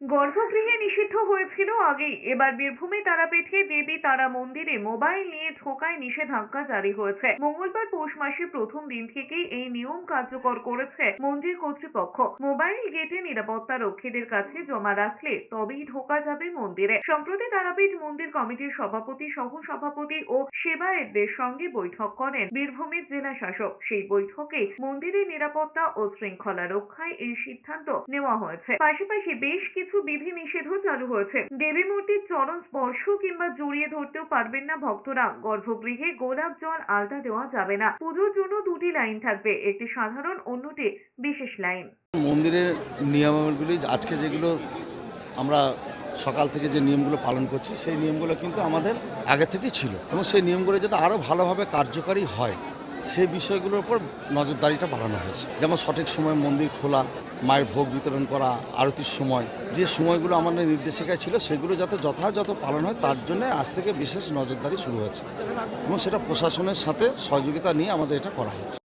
গর্ভগৃহে নিষিদ্ধ হয়েছিল আগেই। এবার বীরভূমে তারাপীঠে দেবী তারা মন্দিরে মোবাইল নিয়ে ঢোকায় নিষেধাজ্ঞা জারি হয়েছে। মঙ্গলবার পৌষ মাসের প্রথম দিন থেকেই এই নিয়ম কার্যকর করেছে মন্দির কর্তৃপক্ষ। মোবাইল গেটে নিরাপত্তা রক্ষীদের কাছে জমা রাখলে তবেই ঢোকা যাবে মন্দিরে। সম্প্রতি তারাপীঠ মন্দির কমিটির সভাপতি সহ সভাপতি ও সেবায়েতদের সঙ্গে বৈঠক করেন বীরভূমের জেলা শাসক। সেই বৈঠকে মন্দিরের নিরাপত্তা ও শৃঙ্খলা রক্ষায় এই সিদ্ধান্ত নেওয়া হয়েছে। পাশাপাশি বেশ কিছু বিধি নিষেধও চালু হয়েছে। দেবী মূর্তির চরণ স্পর্শ কিংবা জড়িয়ে ধরতেও পারবেন না ভক্তরা। গর্ভগৃহে গোলাপ জল আলতা দেওয়া যাবে না। পুজোর জন্য দুটি লাইন থাকবে। একটি সাধারণ, অন্যটি বিশেষ লাইন। মন্দিরের নিয়মাবলীগুলি, আজকে যেগুলো আমরা সকাল থেকে যে নিয়মগুলো পালন করছি, সেই নিয়মগুলো কিন্তু আমাদের আগে থেকেই ছিল এবং সেই নিয়মগুলো যাতে আরও ভালোভাবে কার্যকারী হয় সেই বিষয়গুলোর উপর নজরদারিটা বাড়ানো হয়েছে। যেমন সঠিক সময় মন্দির খোলা মায়ের ভোগ বিতরণ করা, আরতির সময়, যে সময়গুলো আমাদের নির্দেশিকায় ছিল সেগুলো যাতে যথাযথ পালন হয়, তার জন্য আজ থেকে বিশেষ নজরদারি শুরু হয়েছে। এবং সেটা প্রশাসনের সাথে সহযোগিতা নিয়ে আমাদের এটা করা হয়েছে।